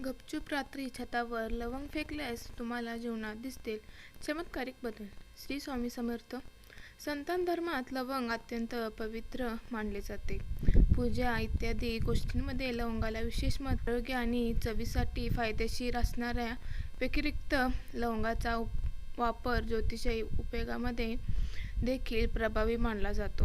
गपचूप रात्री छतावर लवंग फेकल्यास तुम्हाला जीवनात दिसतील चमत्कारिक बदल. श्री स्वामी समर्थ. संतान धर्मात लवंग अत्यंत पवित्र मानले जाते. पूजा इत्यादी गोष्टींमध्ये लवंगाला विशेष महत्त्व आरोग्य आणि चवीसाठी फायदेशीर असणाऱ्या व्यतिरिक्त लवंगाचा उप- वापर ज्योतिषाही उपयोगामध्ये देखील प्रभावी मानला जातो.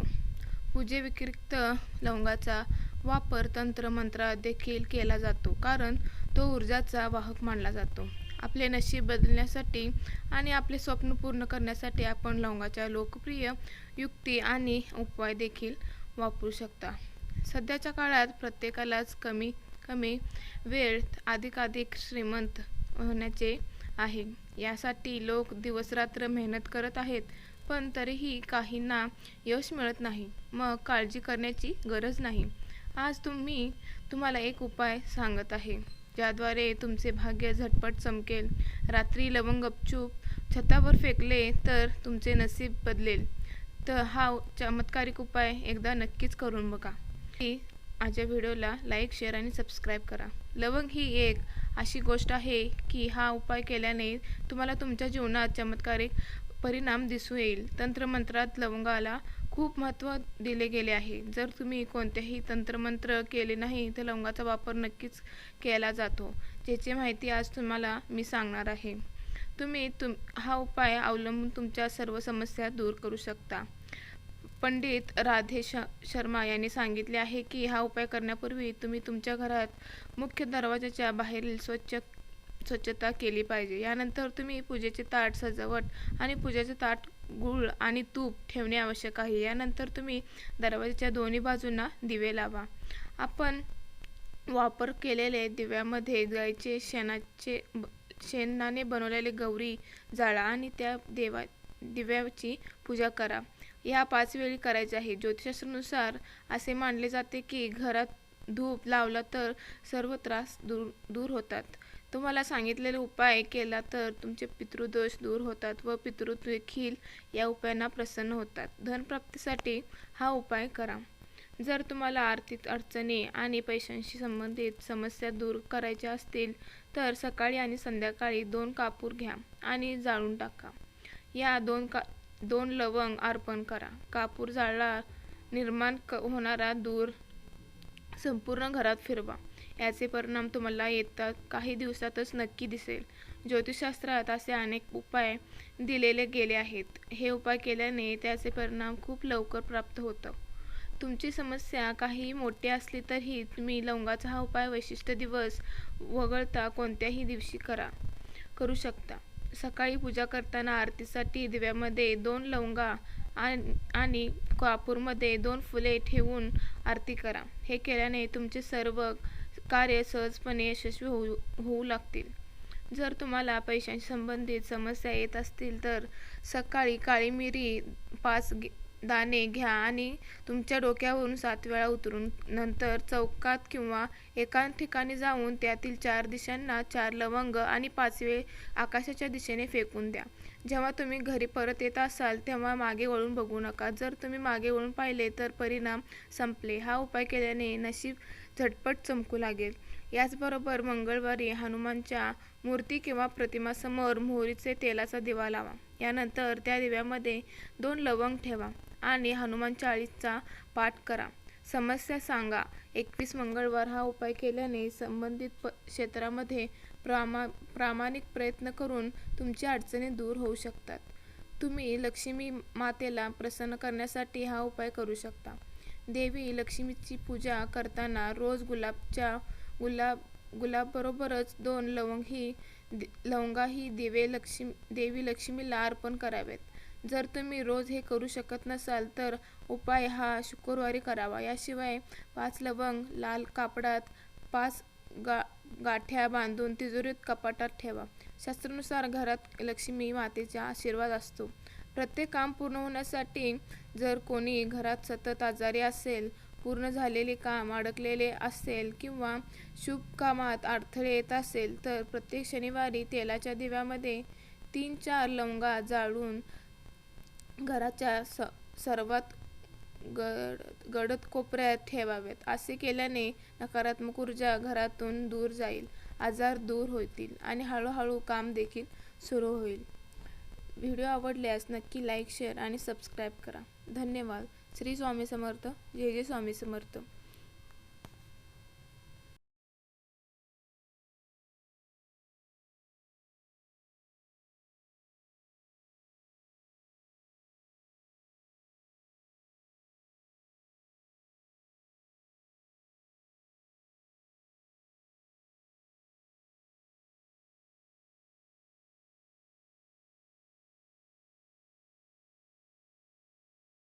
पूजेव्यतिरिक्त लवंगाचा वापर तंत्रमंत्रात देखील केला जातो. कारण तो ऊर्जाचा वाहक मानला जातो. आपले नशीब बदलण्यासाठी आणि आपले स्वप्न पूर्ण करण्यासाठी आपण लवंगाच्या लोकप्रिय युक्ती आणि उपाय देखील वापरू शकता. सध्याच्या काळात प्रत्येकालाच कमी कमी वेळ अधिकाधिक श्रीमंत होण्याचे आहे. यासाठी लोक दिवसरात्र मेहनत करत आहेत पण तरीही काहींना यश मिळत नाही. मग काळजी करण्याची गरज नाही. आज तुम्ही तुम्हाला एक उपाय सांगत आहे. ज्याद्वारे तुमचे भाग्य झटपट चमकेल रात्री लवंग गपचूप छतावर फेकले तर तुमचे नसीब बदलेल. तर हा चमत्कारिक उपाय एकदा नक्कीच करून बघा. की माझ्या व्हिडिओला लाईक शेअर आणि सबस्क्राईब करा. लवंग ही एक अशी गोष्ट आहे की हा उपाय केल्याने तुम्हाला तुमच्या जीवनात चमत्कारिक परिणाम दिसू येईल. तंत्रमंत्रात लवंगाला खूप महत्त्व दिले गेले आहे. जर तुम्ही कोणतेही तंत्रमंत्र केले नाही तर लवंगाचा वापर नक्कीच केला जातो. ज्याची माहिती आज तुम्हाला मी सांगणार आहे. तुम्ही तुम हा उपाय अवलंबून तुमच्या सर्व समस्या दूर करू शकता. पंडित राधे श शर्मा यांनी सांगितले आहे की हा उपाय करण्यापूर्वी तुम्ही तुमच्या घरात मुख्य दरवाजाच्या बाहेरील स्वच्छ स्वच्छता केली पाहिजे. यानंतर तुम्ही पूजेचे ताट सजावट आणि पूजेचे ताट गूळ आणि तूप ठेवणे आवश्यक आहे. यानंतर तुम्ही दरवाजाच्या दोन्ही बाजूंना दिवे लावा. आपण वापर केलेले दिव्यामध्ये गायचे शेणाचे शेणाने बनवलेले गौरी जाळा आणि त्या देवा दिव्याची पूजा करा. या पाच वेळी करायचे आहे. ज्योतिषास्त्रानुसार असे मानले जाते की घरात धूप लावला तर सर्व त्रास दूर दूर होतात. तुम्हाला सांगितलेले उपाय केला तर तुमचे पितृदोष दूर होतात व पितृ देखील या उपायांना प्रसन्न होतात. धनप्राप्तीसाठी हा उपाय करा. जर तुम्हाला आर्थिक अडचणी आणि पैशांशी संबंधित समस्या दूर करायच्या असतील तर सकाळी आणि संध्याकाळी दोन कापूर घ्या आणि जाळून टाका. या दोन का दोन लवंग अर्पण करा. कापूर जाळला निर्माण क होणारा दूर संपूर्ण घरात फिरवा. याचे परिणाम तुम्हाला येतात. काही दिवसातच नक्की दिसेल. ज्योतिषशास्त्रात असे अनेक उपाय दिलेले गेले आहेत. हे उपाय केल्याने त्याचे परिणाम खूप लवकर प्राप्त होतं. तुमची समस्या काही मोठी असली तरीही तुम्ही लवंगाचा हा उपाय वैशिष्ट्य दिवस वगळता कोणत्याही दिवशी करा करू शकता. सकाळी पूजा करताना आरतीसाठी दिव्यामध्ये दोन लवंगा आणि कापूरमध्ये दोन फुले ठेवून आरती करा. हे केल्याने तुमचे सर्व कार्य सहजपणे यशस्वी होऊ होऊ लागतील. जर तुम्हाला पैशांशी संबंधित समस्या येत असतील तर सकाळी काळी मिरी पाच दाणे घ्या आणि तुमच्या डोक्यावरून सात वेळा उतरून नंतर चौकात किंवा एका ठिकाणी जाऊन त्यातील चार दिशांना चार लवंग आणि पाचवे आकाशाच्या दिशेने फेकून द्या. जेव्हा तुम्ही घरी परत येत असाल तेव्हा मागे वळून बघू नका. जर तुम्ही मागे वळून पाहिले तर परिणाम संपले. हा उपाय केल्याने नशीब झटपट चमकू लागेल. याचबरोबर मंगळवारी हनुमानच्या मूर्ती किंवा प्रतिमासमोर मोहरीचे तेलाचा दिवा लावा. यानंतर त्या दिव्यामध्ये दोन लवंग ठेवा आणि हनुमान चाळीसचा पाठ करा. समस्या सांगा. एकवीस मंगळवार हा उपाय केल्याने संबंधित प क्षेत्रामध्ये प्रामा प्रामाणिक प्रयत्न करून तुमच्या अडचणी दूर होऊ शकतात. तुम्ही लक्ष्मी मातेला प्रसन्न करण्यासाठी हा उपाय करू शकता. देवी लक्ष्मीची पूजा करताना रोज गुलाबच्या गुलाब गुलाबबरोबरच दोन लवंग ही लवंगा ही दिवे लक्ष्मी देवी लक्ष्मीला अर्पण करावेत. जर तुम्ही रोज हे करू शकत नसाल तर उपाय हा शुक्रवारी करावा. याशिवाय पाच लवंग लाल कापडात पाच गा गाठ्या बांधून तिजोरीत कपाटात ठेवा. शास्त्रानुसार घरात लक्ष्मी मातेचा आशीर्वाद असतो. प्रत्येक काम पूर्ण होण्यासाठी जर कोणी घरात सतत आजारी असेल पूर्ण झालेले काम अडकलेले असेल किंवा शुभ कामात अडथळे येत असेल तर प्रत्येक शनिवारी तेलाच्या दिव्यामध्ये तीन चार लवंगा जाळून घराच्या स सर्वात गड गडद कोपऱ्यात ठेवावेत. असे केल्याने नकारात्मक ऊर्जा घरातून दूर जाईल आजार दूर होतील आणि हळूहळू काम देखील सुरू होईल. व्हिडिओ आवडल्यास नक्की लाईक शेअर आणि सबस्क्राईब करा. धन्यवाद. श्री स्वामी समर्थ. जय जय स्वामी समर्थ.